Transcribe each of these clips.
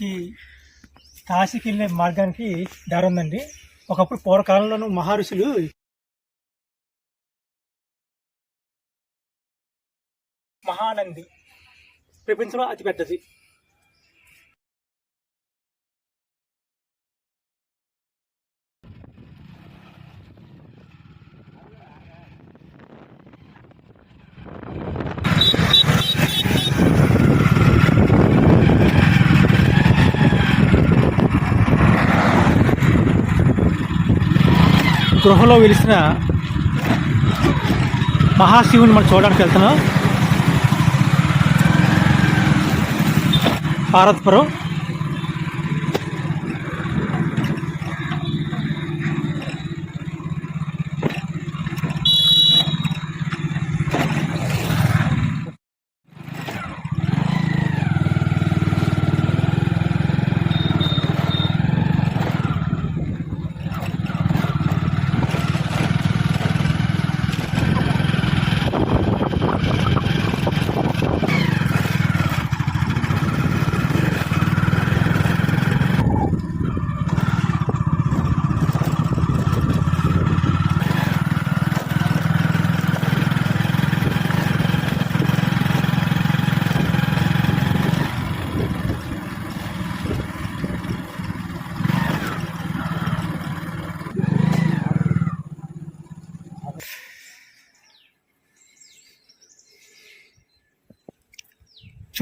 ఈ కాశీకి వెళ్ళే మార్గానికి దారి ఉందండి. ఒకప్పుడు పూర్వకాలంలోనూ మహర్షులు మహానంది ప్రపంచంలో అతిపెద్దది. గృహలో వెలిసిన మహాశివుని మనం చూడడానికి వెళ్తున్నాం. పార్వతపురం.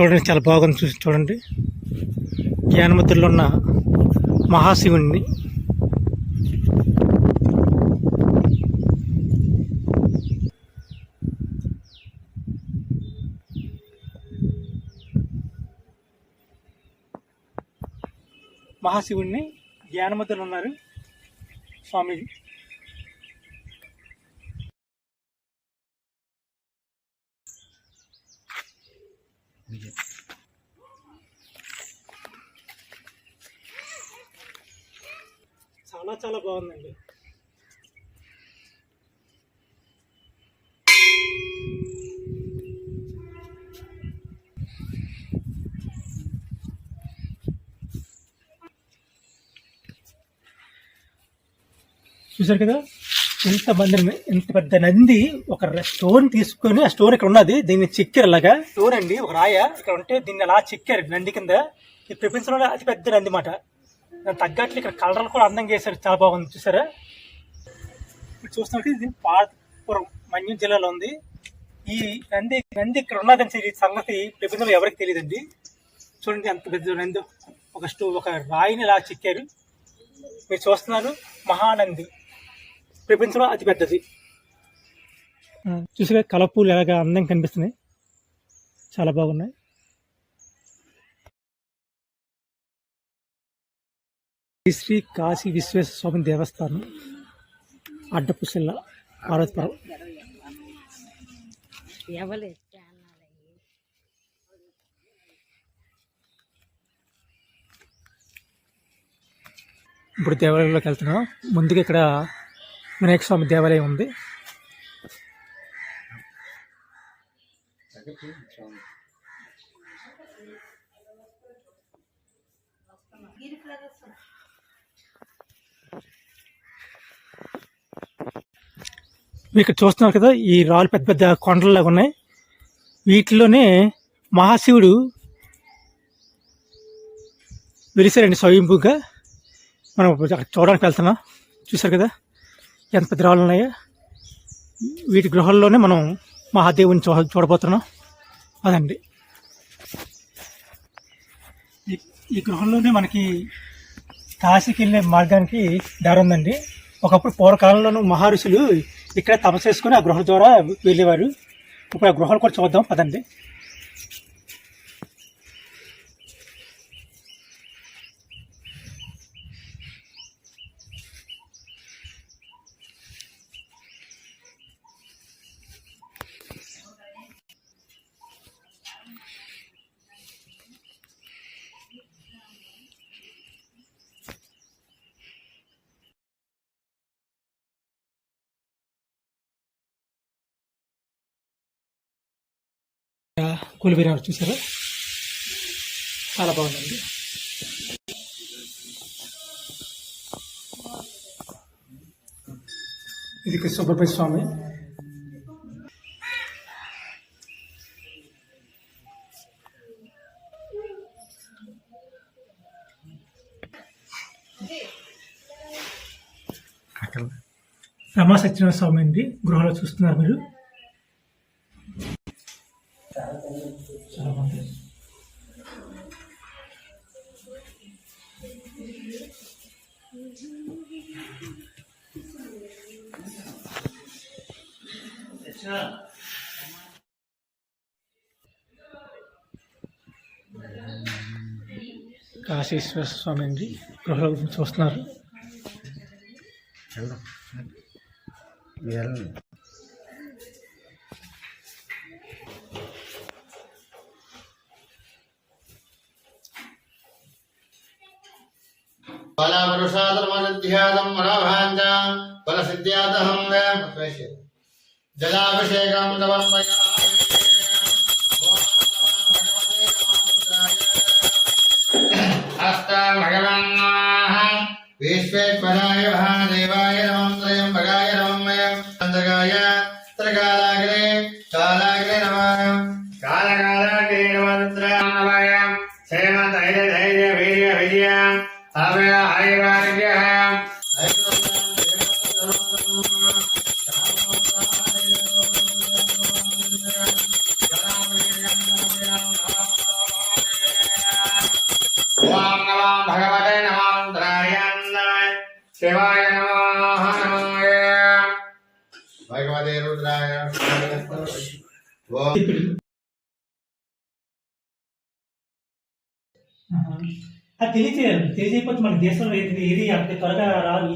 చూడండి చాలా బాగుంది చూసి చూడండి. జ్ఞానముద్రలో ఉన్న మహాశివుణ్ణి. మహాశివుణ్ణి జ్ఞానముద్రలు ఉన్నారు. స్వామీజీ. చాలా చాలా బాగుందండి. చూసారు కదా? ఎంత మంది ఇంత పెద్ద నంది ఒక స్టోన్ తీసుకొని ఆ స్టోన్ ఇక్కడ ఉన్నది. దీన్ని చిక్కారు అలాగా స్టోన్ అండి ఒక రాయ. ఇక్కడ ఉంటే దీన్ని అలా చెక్కారు నంది కింద. ఈ ప్రపంచంలో అతి పెద్ద నంది మాట. దాని తగ్గట్లు ఇక్కడ కలర్లు కూడా అందంగా వేశారు. చాలా బాగుంది. చూసారా? ఇప్పుడు చూస్తున్నట్టు ఇది పాతపురం మన్యం జిల్లాలో ఉంది. ఈ నంది నంది ఇక్కడ ఉన్నదని ఈ సంగతి ప్రపంచంలో ఎవరికి తెలియదండి. చూడండి ఎంత పెద్ద నంది. ఒక స్టో ఒక రాయిని ఇలా చెక్కారు. మీరు చూస్తున్నారు మహానంది. ప్రపంచంలో అతి పెద్దది చూసారా కలపూలు ఎలాగా అందంగా కనిపిస్తున్నాయి. చాలా బాగున్నాయి. శ్రీ కాశీ విశ్వేశ్వర స్వామి దేవస్థానం అడ్డపుసిల్ల పార్వతీపురం ఇప్పుడు దేవాలయంలోకి వెళ్తున్నాం. ముందుగా ఇక్కడ వినాయక స్వామి దేవాలయం ఉంది. మీరు ఇక్కడ చూస్తున్నారు కదా ఈ రాళ్ళు పెద్ద పెద్ద కొండలాగా ఉన్నాయి. వీటిలోనే మహాశివుడు వెలిసారండి స్వయంభూగా మనం చూడడానికి వెళ్తున్నాం. చూసారు కదా? ఎంత పెద్ద రాళ్ళు ఉన్నాయో వీటి గృహాల్లోనే మనం మహాదేవుని చూ చూడబోతున్నాం. అదండి. ఈ- గృహంలోనే మనకి కాశీకి వెళ్ళే మార్గానికి దారి ఉందండి. ఒకప్పుడు పూర్వకాలంలోనూ మహర్షులు ఇక్కడ తపస్సు చేసుకుని ఆ గృహ ద్వారా వెళ్ళేవారు. ఇప్పుడు ఆ గృహాలు కూడా చూద్దాం పదండి. కూలిపోయినారు చూసారా? చాలా బాగుందండి. ఇది సుబ్రహ్మణ్య స్వామి. రమా సత్యనారాయణ స్వామి అండి గృహలో చూస్తున్నారు మీరు. చాలా బాగుంది కాశీశ్వర స్వామి అండి గృహలో చూస్తున్నారు सिद्ध्यादं मनोभाञ्च फलसिद्ध्यादहं वे जलाभिषेकं तवं मया विश्वेश्वराय महादेवाय नमं त्रयं भगाय नमं मयं चन्द्रकाय त्रिकालाग्रे कालाग्रे భగవతే నమాంతరాయ శివాయ నమః నమః భగవతే రుద్రాయ తెలియచేయాలి. తెలియజేయకపోతే మన దేశంలో ఏది? ఏది త్వరగా రాదు.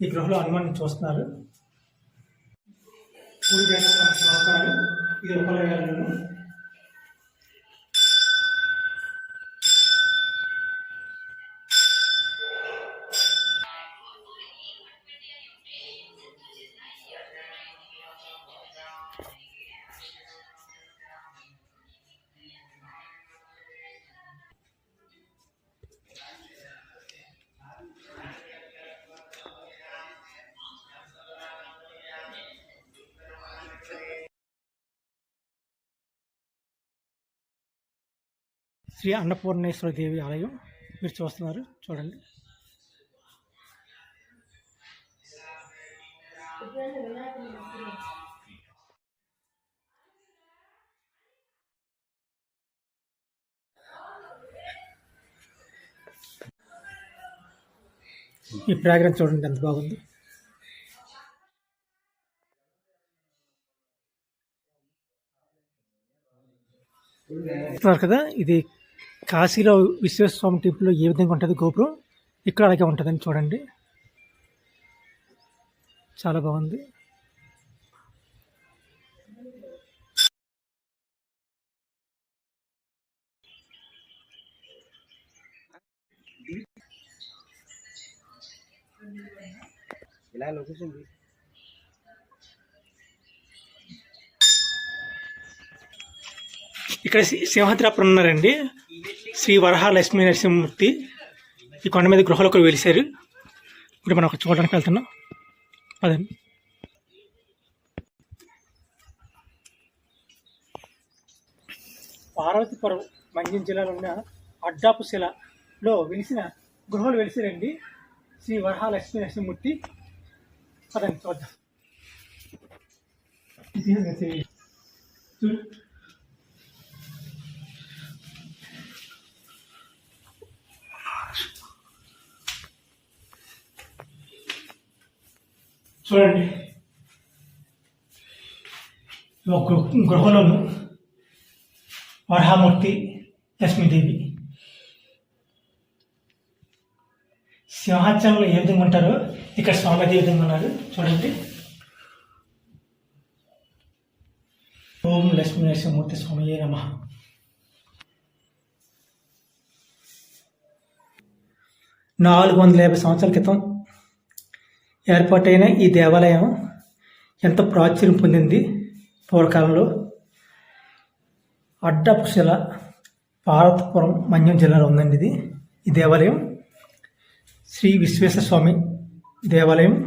ఈ గృహలో హనుమాన్ని చూస్తున్నారు. పూజ జగన్నాథ ఈ చూస్తున్నారు ఇది ఉపలయాలను శ్రీ అన్నపూర్ణేశ్వర దేవి ఆలయం మీరు చూస్తున్నారు చూడండి. ఈ ప్రాగ్రామ్ చూడండి ఎంత బాగుంది. చూస్తున్నారు కదా ఇది కాశీలో విశ్వేశ్వరస్వామి టెంపుల్లో ఏ విధంగా ఉంటుంది గోపురం? ఇక్కడ అలాగే ఉంటుందని చూడండి. చాలా బాగుంది. ఇలా లొకేషన్? ఇక్కడ సింహాద్రాపురం ఉన్నారండి. శ్రీ వరహ లక్ష్మీ నరసింహమూర్తి ఈ కొండ మీద గృహలోకి వెలిశారు. ఇప్పుడు మనం ఒక చూడడానికి వెళ్తున్నాం. అదండి పార్వతీపురం మంజం జిల్లాలో ఉన్న అడ్డాపు శిలలో వెలిసిన గృహలు వెలిసారండి శ్రీ వరహ లక్ష్మీ నరసింహమూర్తి. అదే చూద్దాం. చూడండి. ఒక గృహ- గృహలోను వరహామూర్తి లక్ష్మీదేవి. సింహాచలంలో ఏ విధంగా ఉంటారో ఇక్కడ స్వామి అదే విధంగా ఉన్నారు చూడండి. ఓం లక్ష్మీ నరసింహమూర్తి స్వామి నమ. నాలుగు వందల యాభై సంవత్సరాల క్రితం ఏర్పాటైన ఈ దేవాలయం ఎంత ప్రాచుర్యం పొందింది పూర్వకాలంలో. అడ్డపుశిల పార్వతపురం మన్యం జిల్లాలో ఉందండి ఇది. ఈ దేవాలయం శ్రీ విశ్వేశ్వర స్వామి దేవాలయం.